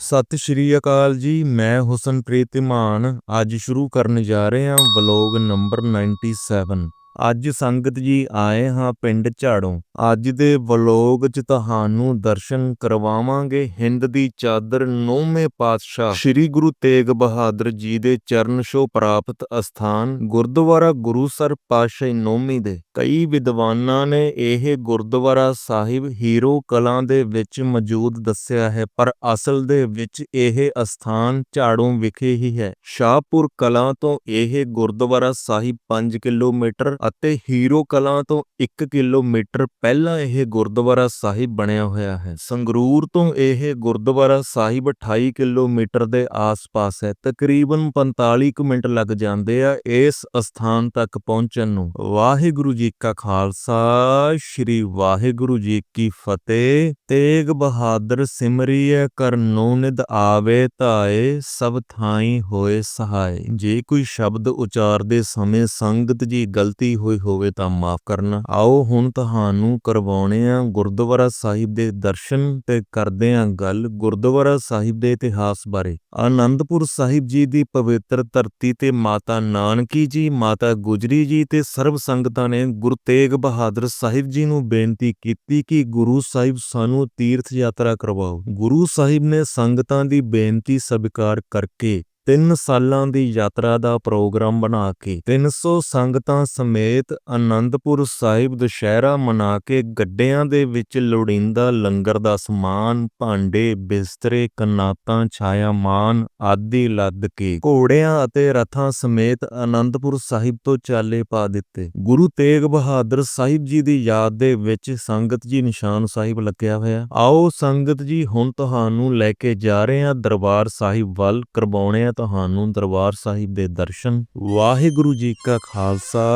ਸਤਿ ਸ਼੍ਰੀ ਅਕਾਲ ਜੀ, ਮੈਂ ਹੁਸਨਪ੍ਰੀਤ ਇਮਾਨ ਅੱਜ ਸ਼ੁਰੂ ਕਰਨ ਜਾ ਰਹੇ ਹਾਂ ਵਲੋਗ ਨੰਬਰ 97 ਅੱਜ ਸੰਗਤ ਜੀ ਆਏ ਹਾਂ ਪਿੰਡ ਝਾੜੋਂ। ਅੱਜ ਦੇ ਵਲੋਗ 'ਚ ਤੁਹਾਨੂੰ ਦਰਸ਼ਨ ਕਰਵਾਵਾਂਗੇ। ਹਿੰਦ ਦੀ ਚਾਦਰ ਨੌਵੇਂ ਪਾਤਸ਼ਾਹ ਸ੍ਰੀ ਗੁਰੂ ਤੇਗ ਬਹਾਦਰ ਜੀ ਦੇ ਚਰਨ ਛੋਹ ਪ੍ਰਾਪਤ ਅਸਥਾਨ ਗੁਰਦੁਆਰਾ ਗੁਰੂਸਰ ਪਾਤਸ਼ਾਹੀ ਨੌਮੀ ਦੇ। ਕਈ ਵਿਦਵਾਨਾਂ ਨੇ ਇਹ ਗੁਰਦੁਆਰਾ ਸਾਹਿਬ ਹੀਰੋ ਕਲਾਂ ਦੇ ਵਿੱਚ ਮੌਜੂਦ ਦੱਸਿਆ ਹੈ, ਪਰ ਅਸਲ ਦੇ ਵਿੱਚ ਇਹ ਅਸਥਾਨ ਝਾੜੋਂ ਵਿਖੇ ਹੀ ਹੈ। ਸ਼ਾਹਪੁਰ ਕਲਾਂ ਤੋਂ ਇਹ ਗੁਰਦੁਆਰਾ ਸਾਹਿਬ 5 ਕਿਲੋਮੀਟਰ ਅਤੇ ਹੀਰੋ ਕਲਾਂ ਤੋਂ 1 ਕਿਲੋਮੀਟਰ ਪਹਿਲਾਂ ਇਹ ਗੁਰਦੁਆਰਾ ਸਾਹਿਬ ਬਣਿਆ ਹੋਇਆ ਹੈ। ਸੰਗਰੂਰ ਤੋਂ ਇਹ ਗੁਰਦੁਆਰਾ ਸਾਹਿਬ 28 ਕਿਲੋਮੀਟਰ ਦੇ ਆਸ-ਪਾਸ ਹੈ। ਤਕਰੀਬਨ 45 ਮਿੰਟ ਲੱਗ ਜਾਂਦੇ ਆ ਇਸ ਅਸਥਾਨ ਤੱਕ ਪਹੁੰਚਣ ਨੂੰ। ਵਾਹਿਗੁਰੂ ਜੀ ਕਾ ਖਾਲਸਾ, ਸ੍ਰੀ ਵਾਹਿਗੁਰੂ ਜੀ ਕੀ ਫਤਿਹ। ਤੇਗ ਬਹਾਦਰ ਸਿਮਰਿਐ ਕਰਨੋ ਨਿਦ ਆਵੇ ਧਾਏ, ਸਭ ਥਾਈ ਹੋਏ ਸਹਾਈ ਜੇ ਕੋਈ ਸ਼ਬਦ ਉਚਾਰਦੇ ਸਮੇਂ ਸੰਗਤ ਜੀ ਗਲਤੀ ਹੋਈ ਹੋਵੇ ਤਾਂ ਮਾਫ ਕਰਨਾ। ਆਓ ਹੁਣ ਤੁਹਾਨੂੰ ਕਰਵਾਉਣੇ ਆ ਗੁਰਦੁਆਰਾ ਸਾਹਿਬ ਦੇ ਦਰਸ਼ਨ ਤੇ ਕਰਦੇ ਆ ਗੱਲ ਗੁਰਦੁਆਰਾ ਸਾਹਿਬ ਦੇ ਇਤਿਹਾਸ ਬਾਰੇ। ਆਨੰਦਪੁਰ ਸਾਹਿਬ ਜੀ ਦੀ ਪਵਿੱਤਰ ਧਰਤੀ ਤੇ ਮਾਤਾ ਨਾਨਕੀ ਜੀ, ਮਾਤਾ ਗੁਜਰੀ ਜੀ ਤੇ ਸਰਬ ਸੰਗਤਾਂ ਨੇ ਗੁਰੂ ਤੇਗ ਬਹਾਦਰ ਸਾਹਿਬ ਜੀ ਨੂੰ ਬੇਨਤੀ ਕੀਤੀ ਕਿ ਗੁਰੂ ਸਾਹਿਬ ਸਾਨੂੰ ਤੀਰਥ ਯਾਤਰਾ ਕਰਵਾਓ। ਗੁਰੂ ਸਾਹਿਬ ਨੇ ਸੰਗਤਾਂ ਦੀ ਬੇਨਤੀ ਸਵੀਕਾਰ ਕਰਕੇ ਤਿੰਨ ਸਾਲਾਂ ਦੀ ਯਾਤਰਾ ਦਾ ਪ੍ਰੋਗਰਾਮ ਬਣਾ ਕੇ 300 ਸੰਗਤਾਂ ਸਮੇਤ ਆਨੰਦਪੁਰ ਸਾਹਿਬ ਦੁਸ਼ਹਿਰਾ ਮਨਾ ਕੇ ਗੱਡਿਆਂ ਦੇ ਵਿੱਚ ਲੋੜੀਂਦਾ ਲੰਗਰ ਦਾ ਸਮਾਨ, ਭਾਂਡੇ, ਬਿਸਤਰੇ, ਕਨਾਤਾਂ ਛਾਇਆ ਮਾਨ ਆਦਿ ਲੱਦ ਕੇ ਘੋੜਿਆਂ ਅਤੇ ਰਥਾਂ ਸਮੇਤ ਆਨੰਦਪੁਰ ਸਾਹਿਬ ਤੋਂ ਚਾਲੇ ਪਾ ਦਿੱਤੇ। ਗੁਰੂ ਤੇਗ ਬਹਾਦਰ ਸਾਹਿਬ ਜੀ ਦੀ ਯਾਦ ਦੇ ਵਿੱਚ ਸੰਗਤ ਜੀ ਨਿਸ਼ਾਨ ਸਾਹਿਬ ਲੱਗਿਆ ਹੋਇਆ। ਆਓ ਸੰਗਤ ਜੀ ਹੁਣ ਤੁਹਾਨੂੰ ਲੈ ਕੇ ਜਾ ਰਹੇ ਹਾਂ ਦਰਬਾਰ ਸਾਹਿਬ ਵੱਲ ਕਰਵਾਉਣੇ ਆ ਤੁਹਾਨੂੰ ਦਰਬਾਰ ਸਾਹਿਬ ਦੇ ਦਰਸ਼ਨ। ਵਾਹਿਗੁਰੂ ਜੀ ਕਾ ਖਾਲਸਾ,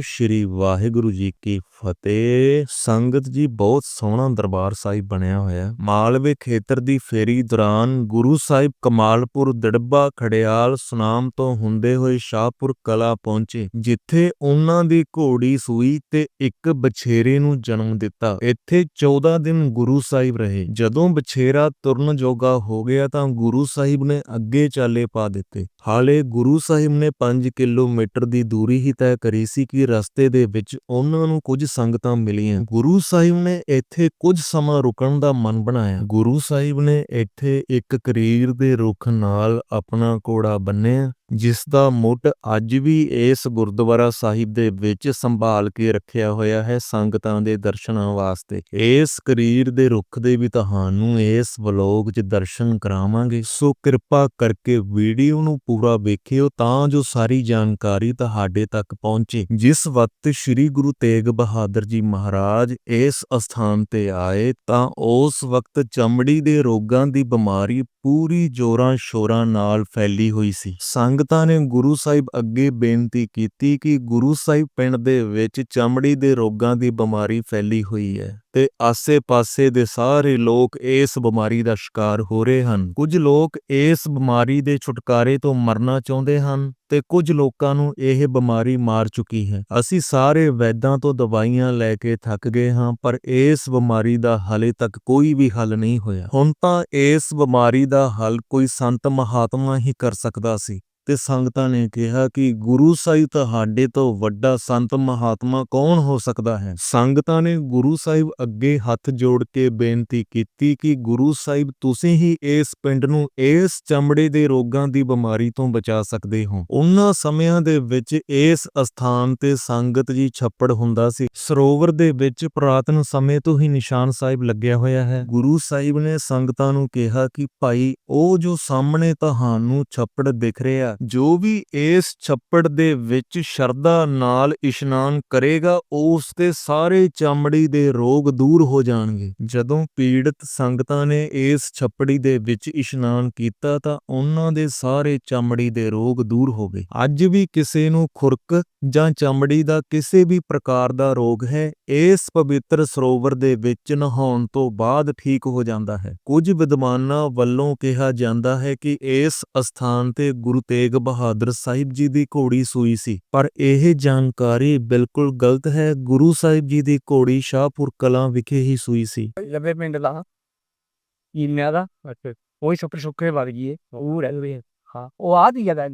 ਸ੍ਰੀ ਵਾਹਿਗੁਰੂ ਜੀ ਕੀ ਫਤਿਹ। ਸੰਗਤ ਜੀ, ਬਹੁਤ ਸੋਹਣਾ ਦਰਬਾਰ ਸਾਹਿਬ ਬਣਿਆ ਹੋਇਆ ਮਾਲਵੇ ਖੇਤਰ ਦੀ ਫੇਰੀ ਦੌਰਾਨ ਗੁਰੂ ਸਾਹਿਬ ਕਮਾਲਪੁਰ, ਦੜਬਾ, ਖੜਿਆਲ, ਸੁਨਾਮ ਤੋਂ ਹੁੰਦੇ ਹੋਏ ਸ਼ਾਹਪੁਰ ਕਲਾ ਪਹੁੰਚੇ, ਜਿੱਥੇ ਉਹਨਾਂ ਦੀ ਘੋੜੀ ਸੂਈ ਤੇ ਇੱਕ ਬਛੇਰੇ ਨੂੰ ਜਨਮ ਦਿੱਤਾ। ਇੱਥੇ 14 ਦਿਨ ਗੁਰੂ ਸਾਹਿਬ ਰਹੇ। ਜਦੋਂ ਬਛੇਰਾ ਤੁਰਨ ਜੋਗਾ ਹੋ ਗਿਆ ਤਾਂ ਗੁਰੂ ਸਾਹਿਬ ਨੇ ਅੱਗੇ ਚਾਲੇ ਪਾ ਦਿੱਤੇ। ਹਾਲੇ ਗੁਰੂ ਸਾਹਿਬ ਨੇ 5 ਕਿਲੋਮੀਟਰ ਦੀ ਦੂਰੀ ਹੀ ਤੈਅ ਕਰੀ ਸੀ ਕਿ ਰਸਤੇ ਦੇ ਵਿੱਚ ਉਹਨਾਂ ਨੂੰ ਕੁਝ ਸੰਗਤਾਂ ਮਿਲੀਆਂ। ਗੁਰੂ ਸਾਹਿਬ ਨੇ ਇੱਥੇ ਕੁਝ ਸਮਾਂ ਰੁਕਣ ਦਾ ਮਨ ਬਣਾਇਆ। ਗੁਰੂ ਸਾਹਿਬ ਨੇ ਇੱਥੇ ਇੱਕ ਕਰੀਰ ਦੇ ਰੁੱਖ ਨਾਲ ਆਪਣਾ ਘੋੜਾ ਬੰਨਿਆ ਜਿਸ ਦਾ ਮੁੱਢ ਅੱਜ ਵੀ ਇਸ ਗੁਰਦੁਆਰਾ ਸਾਹਿਬ ਦੇ ਵਿੱਚ ਸੰਭਾਲ ਕੇ ਰੱਖਿਆ ਹੋਇਆ ਹੈ ਸੰਗਤਾਂ ਦੇ ਦਰਸ਼ਨਾਂ ਵਾਸਤੇ। ਇਸ ਕਰੀਰ ਦੇ ਰੁੱਖ ਦੇ ਵੀ ਤੁਹਾਨੂੰ ਇਸ ਵਲੋਗ 'ਚ ਦਰਸ਼ਨ ਕਰਾਵਾਂਗੇ। ਸੋ ਕਿਰਪਾ ਕਰਕੇ ਵੀਡੀਓ ਨੂੰ ਪੂਰਾ ਵੇਖਿਓ ਤਾਂ ਜੋ ਸਾਰੀ ਜਾਣਕਾਰੀ ਤੁਹਾਡੇ ਤੱਕ ਪਹੁੰਚੇ। ਜਿਸ ਵਕਤ ਸ੍ਰੀ ਗੁਰੂ ਤੇਗ ਬਹਾਦਰ ਜੀ ਮਹਾਰਾਜ ਇਸ ਅਸਥਾਨ ਤੇ ਆਏ ਤਾਂ ਉਸ ਵਕਤ ਚਮੜੀ ਦੇ ਰੋਗਾਂ ਦੀ ਬਿਮਾਰੀ ਪੂਰੀ ਜੋਰਾਂ ਸ਼ੋਰਾਂ ਨਾਲ ਫੈਲੀ ਹੋਈ ਸੀ। ਸੰਗਤਾਂ ਨੇ ਗੁਰੂ ਸਾਹਿਬ ਅੱਗੇ ਬੇਨਤੀ ਕੀਤੀ ਕਿ ਗੁਰੂ ਸਾਹਿਬ ਪਿੰਡ ਦੇ ਵਿੱਚ ਚਮੜੀ ਦੇ ਰੋਗਾਂ ਦੀ ਬਿਮਾਰੀ ਫੈਲੀ ਹੋਈ ਹੈ। ਤੇ ਆਸੇ-ਪਾਸੇ ਦੇ ਸਾਰੇ ਲੋਕ ਇਸ ਬਿਮਾਰੀ ਦਾ ਸ਼ਿਕਾਰ ਹੋ ਰਹੇ ਹਨ। ਕੁਝ ਲੋਕ ਇਸ ਬਿਮਾਰੀ ਦੇ ਛੁਟਕਾਰੇ ਤੋਂ ਮਰਨਾ ਚਾਹੁੰਦੇ ਹਨ ਤੇ ਕੁਝ ਲੋਕਾਂ ਨੂੰ ਇਹ ਬਿਮਾਰੀ ਮਾਰ ਚੁੱਕੀ ਹੈ। ਅਸੀਂ ਸਾਰੇ ਵੈਦਾਂ ਤੋਂ ਦਵਾਈਆਂ ਲੈ ਕੇ ਥੱਕ ਗਏ ਹਾਂ, ਪਰ ਇਸ ਬਿਮਾਰੀ ਦਾ ਹਾਲੇ ਤੱਕ ਕੋਈ ਵੀ ਹੱਲ ਨਹੀਂ ਹੋਇਆ। ਹੁਣ ਤਾਂ ਇਸ ਬਿਮਾਰੀ ਦਾ ਹੱਲ ਕੋਈ ਸੰਤ ਮਹਾਤਮਾ ਹੀ ਕਰ ਸਕਦਾ ਸੀ। ਤੇ ਸੰਗਤਾਂ ਨੇ ਕਿਹਾ ਕਿ ਗੁਰੂ ਸਾਹਿਬ ਤੁਹਾਡੇ ਤੋਂ ਵੱਡਾ ਸੰਤ ਮਹਾਤਮਾ ਕੌਣ ਹੋ ਸਕਦਾ ਹੈ? ਸੰਗਤਾਂ ਨੇ ਗੁਰੂ ਸਾਹਿਬ ਅੱਗੇ ਹੱਥ ਜੋੜ ਕੇ ਬੇਨਤੀ ਕੀਤੀ ਕਿ ਗੁਰੂ ਸਾਹਿਬ ਤੁਸੀਂ ਹੀ ਇਸ ਪਿੰਡ ਨੂੰ ਇਸ ਚਮੜੇ ਦੇ ਰੋਗਾਂ ਦੀ ਬਿਮਾਰੀ ਤੋਂ ਬਚਾ ਸਕਦੇ ਹੋ। ਉਹਨਾਂ ਸਮਿਆਂ ਦੇ ਵਿੱਚ ਇਸ ਅਸਥਾਨ ਤੇ ਸੰਗਤ ਜੀ ਛੱਪੜ ਹੁੰਦਾ ਸੀ। ਸਰੋਵਰ ਦੇ ਵਿੱਚ ਪੁਰਾਤਨ ਸਮੇਂ ਤੋਂ ਹੀ ਨਿਸ਼ਾਨ ਸਾਹਿਬ ਲੱਗਿਆ ਹੋਇਆ ਹੈ। ਗੁਰੂ ਸਾਹਿਬ ਨੇ ਸੰਗਤਾਂ ਨੂੰ ਕਿਹਾ ਕਿ ਭਾਈ, ਉਹ ਜੋ ਸਾਹਮਣੇ ਤੁਹਾਨੂੰ ਛੱਪੜ ਦਿਖ ਰਿਹਾ ਜੋ ਵੀ ਇਸ ਛੱਪੜ ਦੇ ਵਿੱਚ ਸ਼ਰਧਾ ਨਾਲ ਇਸ਼ਨਾਨ ਕਰੇਗਾ, ਉਸ ਤੇ ਸਾਰੇ ਚਮੜੀ ਦੇ ਰੋਗ ਦੂਰ ਹੋ ਜਾਣਗੇ। ਜਦੋਂ ਪੀੜਤ ਸੰਗਤਾਂ ਨੇ ਇਸ ਛੱਪੜੀ ਦੇ ਵਿੱਚ ਇਸ਼ਨਾਨ ਕੀਤਾ, ਤਾਂ ਉਹਨਾਂ ਦੇ ਸਾਰੇ ਚਮੜੀ ਦੇ ਰੋਗ ਦੂਰ ਹੋ ਗਏ। ਅੱਜ ਵੀ ਕਿਸੇ ਨੂੰ ਖੁਰਕ ਜਾਂ ਚਮੜੀ ਦਾ ਕਿਸੇ ਵੀ ਪ੍ਰਕਾਰ ਦਾ ਰੋਗ ਹੈ, ਇਸ ਪਵਿੱਤਰ ਸਰੋਵਰ ਦੇ ਵਿੱਚ ਨਹਾਉਣ ਤੋਂ ਬਾਅਦ ਠੀਕ ਹੋ ਜਾਂਦਾ ਹੈ। ਕੁਝ ਵਿਦਵਾਨਾਂ ਵੱਲੋਂ ਕਿਹਾ ਜਾਂਦਾ ਹੈ ਕਿ ਇਸ ਅਸਥਾਨ ਤੇ ਗੁਰੂ ਤੇਗ ਬਹਾਦਰ ਸਾਹਿਬ ਜੀ ਦੀ ਘੋੜੀ ਸੂਈ ਸੀ। ਪਰ ਇਹ ਜਾਣਕਾਰੀ ਬਿਲਕੁਲ ਗਲਤ ਹੈ। ਗੁਰੂ ਸਾਹਿਬ ਜੀ ਦੀ ਘੋੜੀ ਸ਼ਾਹਪੁਰ ਕਲਾਂ ਵਿਖੇ ਹੀ ਸੂਈ ਸੀ। ਲੱਭੇ ਪਿੰਡ ਦਾ ਕੀਮਿਆ ਦਾ ਅੱਛਾ। ਉਹੀ ਸੁੱਕੇ ਸੁੱਕੇ ਵਗ ਗਈ ਉਹ ਰਹਿ ਹਾਂ। ਉਹ ਆ ਦੀ ਜਗ੍ਹਾ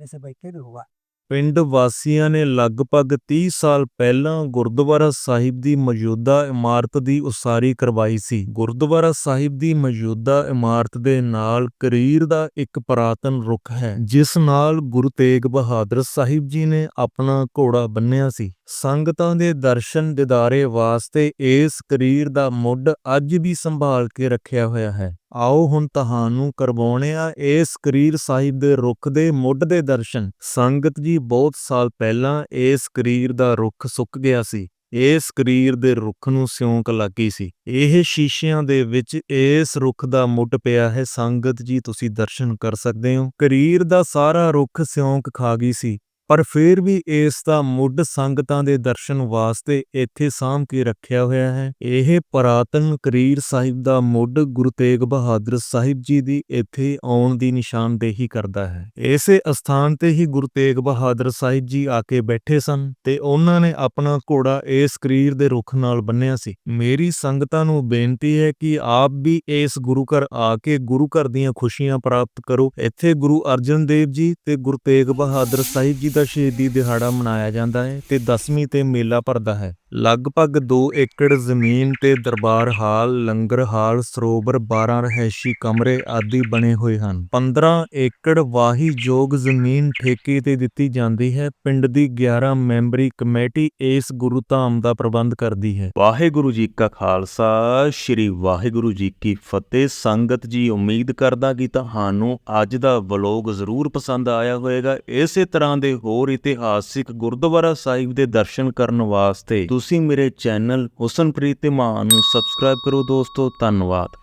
ਵੈਸੇ ਬੈਠੇ ਵੀ ਹੋਗਾ ਪਿੰਡ ਵਾਸੀਆਂ ਨੇ ਲਗਭਗ 30 ਸਾਲ ਪਹਿਲਾਂ ਗੁਰਦੁਆਰਾ ਸਾਹਿਬ ਦੀ ਮੌਜੂਦਾ ਇਮਾਰਤ ਦੀ ਉਸਾਰੀ ਕਰਵਾਈ ਸੀ। ਗੁਰਦੁਆਰਾ ਸਾਹਿਬ ਦੀ ਮੌਜੂਦਾ ਇਮਾਰਤ ਦੇ ਨਾਲ ਕਰੀਰ ਦਾ ਇੱਕ ਪੁਰਾਤਨ ਰੁੱਖ ਹੈ, ਜਿਸ ਨਾਲ ਗੁਰੂ ਤੇਗ ਬਹਾਦਰ ਸਾਹਿਬ ਜੀ ਨੇ ਆਪਣਾ ਘੋੜਾ ਬੰਨਿਆ ਸੀ। ਸੰਗਤਾਂ ਦੇ ਦਰਸ਼ਨ ਦਿਦਾਰੇ ਵਾਸਤੇ ਇਸ ਕਰੀਰ ਦਾ ਮੁੱਢ ਅੱਜ ਵੀ ਸੰਭਾਲ ਕੇ ਰੱਖਿਆ ਹੋਇਆ ਹੈ। ਆਓ ਹੁਣ ਤੁਹਾਨੂੰ ਕਰਵਾਉਣੇ ਆ ਇਸ ਕਰੀਰ ਸਾਹਿਬ ਦੇ ਰੁੱਖ ਦੇ ਮੁੱਢ ਦੇ ਦਰਸ਼ਨ। ਸੰਗਤ ਜੀ, ਬਹੁਤ ਸਾਲ ਪਹਿਲਾਂ ਇਸ ਕਰੀਰ ਦਾ ਰੁੱਖ ਸੁੱਕ ਗਿਆ ਸੀ। ਇਸ ਕਰੀਰ ਦੇ ਰੁੱਖ ਨੂੰ ਸਿਉਂਕ ਲੱਗੀ ਸੀ। ਇਹ ਸ਼ੀਸ਼ਿਆਂ ਦੇ ਵਿੱਚ ਇਸ ਰੁੱਖ ਦਾ ਮੁੱਢ ਪਿਆ ਹੈ। ਸੰਗਤ ਜੀ, ਤੁਸੀਂ ਦਰਸ਼ਨ ਕਰ ਸਕਦੇ ਹੋ। ਕਰੀਰ ਦਾ ਸਾਰਾ ਰੁੱਖ ਸਿਉਂਕ ਖਾ ਗਈ ਸੀ। ਪਰ ਫਿਰ ਵੀ ਇਸ ਦਾ ਮੁੱਢ ਸੰਗਤਾਂ ਦੇ ਦਰਸ਼ਨ ਵਾਸਤੇ ਇੱਥੇ ਸਾਂਭ ਕੇ ਰੱਖਿਆ ਹੋਇਆ ਹੈ। ਇਹ ਪੁਰਾਤਨ ਕਰੀਰ ਸਾਹਿਬ ਦਾ ਮੁੱਢ ਗੁਰੂ ਤੇਗ ਬਹਾਦਰ ਸਾਹਿਬ ਜੀ ਦੀ ਇੱਥੇ ਆਉਣ ਦੀ ਨਿਸ਼ਾਨਦੇਹੀ ਕਰਦਾ ਹੈ। ਇਸੇ ਅਸਥਾਨ ਤੇ ਹੀ ਗੁਰੂ ਤੇਗ ਬਹਾਦਰ ਸਾਹਿਬ ਜੀ ਆ ਕੇ ਬੈਠੇ ਸਨ ਤੇ ਉਹਨਾਂ ਨੇ ਆਪਣਾ ਘੋੜਾ ਇਸ ਕਰੀਰ ਦੇ ਰੁੱਖ ਨਾਲ ਬੰਨਿਆ ਸੀ। ਮੇਰੀ ਸੰਗਤਾਂ ਨੂੰ ਬੇਨਤੀ ਹੈ ਕਿ ਆਪ ਵੀ ਇਸ ਗੁਰੂ ਘਰ ਆ ਕੇ ਗੁਰੂ ਘਰ ਦੀਆਂ ਖੁਸ਼ੀਆਂ ਪ੍ਰਾਪਤ ਕਰੋ। ਇੱਥੇ ਗੁਰੂ ਅਰਜਨ ਦੇਵ ਜੀ ਤੇ ਗੁਰੂ ਤੇਗ ਬਹਾਦਰ ਸਾਹਿਬ ਜੀ ਦਾ ਸ਼ਹੀਦੀ ਦਿਹਾੜਾ ਮਨਾਇਆ ਜਾਂਦਾ ਹੈ ਤੇ ਦਸਵੀਂ ਤੇ ਮੇਲਾ ਭਰਦਾ ਹੈ। ਲਗਭਗ 2 ਏਕੜ ਜ਼ਮੀਨ ਤੇ ਦਰਬਾਰ ਹਾਲ, ਲੰਗਰ ਹਾਲ, ਸਰੋਵਰ 12 ਰਹਿਸ਼ੀ ਕਮਰੇ ਆਦਿ ਬਣੇ ਹੋਏ ਹਨ। 15 ਏਕੜ ਵਾਹੀ ਯੋਗ ਜ਼ਮੀਨ ਠੇਕੇ ਤੇ ਦਿੱਤੀ ਜਾਂਦੀ ਹੈ। ਪਿੰਡ ਦੀ 11 ਮੈਂਬਰੀ ਕਮੇਟੀ ਇਸ ਗੁਰੂ ਧਾਮ ਦਾ ਪ੍ਰਬੰਧ ਕਰਦੀ ਹੈ। ਵਾਹਿਗੁਰੂ ਜੀ ਕਾ ਖਾਲਸਾ, ਸ੍ਰੀ ਵਾਹਿਗੁਰੂ ਜੀ ਕੀ ਫਤਿਹ। ਸੰਗਤ ਜੀ, ਉਮੀਦ ਕਰਦਾ ਕਿ ਤੁਹਾਨੂੰ ਅੱਜ ਦਾ ਵਲੋਗ ਜ਼ਰੂਰ ਪਸੰਦ ਆਇਆ ਹੋਵੇਗਾ। ਇਸੇ ਤਰ੍ਹਾਂ ਦੇ ਹੋਰ ਇਤਿਹਾਸਿਕ ਗੁਰਦੁਆਰਾ ਸਾਹਿਬ ਦੇ ਦਰਸ਼ਨ ਕਰਨ ਵਾਸਤੇ ਤੁਸੀਂ ਮੇਰੇ ਚੈਨਲ ਹੁਸਨਪ੍ਰੀਤ ਮਾਨ ਨੂੰ ਸਬਸਕ੍ਰਾਈਬ ਕਰੋ ਦੋਸਤੋ ਧੰਨਵਾਦ।